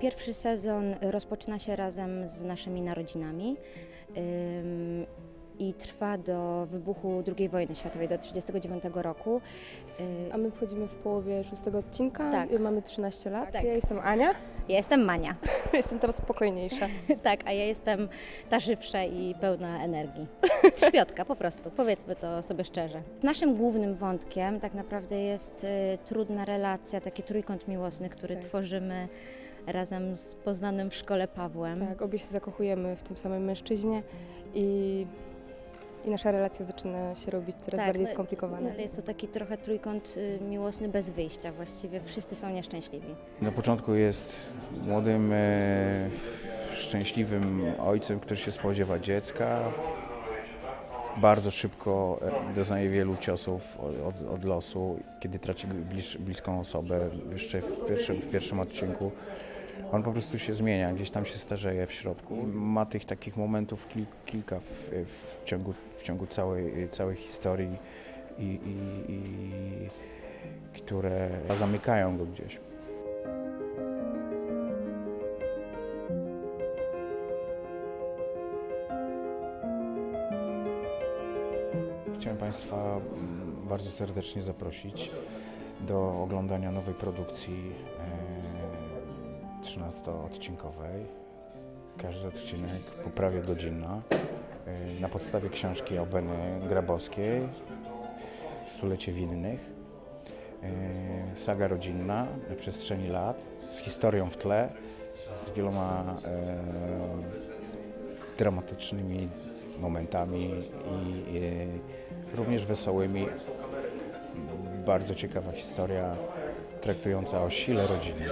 Pierwszy sezon rozpoczyna się razem z naszymi narodzinami i trwa do wybuchu II wojny światowej, do 1939 roku. Y, A my wchodzimy w połowie szóstego odcinka. Tak. Mamy 13 lat. Tak. Ja jestem Ania. Ja jestem Mania, jestem tam spokojniejsza. tak, a ja jestem ta żywsza i pełna energii. Trzpiotka po prostu, powiedzmy to sobie szczerze. Naszym głównym wątkiem tak naprawdę jest y, trudna relacja, taki trójkąt miłosny, który Tak. tworzymy razem z poznanym w szkole Pawłem. Tak, obie się zakochujemy w tym samym mężczyźnie i, i nasza relacja zaczyna się robić coraz Tak, bardziej no, skomplikowana. Ale jest to taki trochę trójkąt y, miłosny bez wyjścia. Właściwie wszyscy są nieszczęśliwi. Na początku jest młodym, e, szczęśliwym ojcem, który się spodziewa dziecka. Bardzo szybko e, doznaje wielu ciosów od, od, od losu. Kiedy traci bliż, bliską osobę, jeszcze w pierwszym, w pierwszym odcinku, on po prostu się zmienia, gdzieś tam się starzeje w środku. Ma tych takich momentów kil, kilka w, w, ciągu, w ciągu całej, całej historii, i, i, i, które zamykają go gdzieś. Chciałem Państwa bardzo serdecznie zaprosić do oglądania nowej produkcji e, 13-odcinkowej. Każdy odcinek po prawie godzina e, na podstawie książki Albeny Grabowskiej Stulecie Winnych. E, Saga rodzinna na przestrzeni lat z historią w tle, z wieloma e, dramatycznymi momentami i również wesołymi. Bardzo ciekawa historia traktująca o sile rodziny.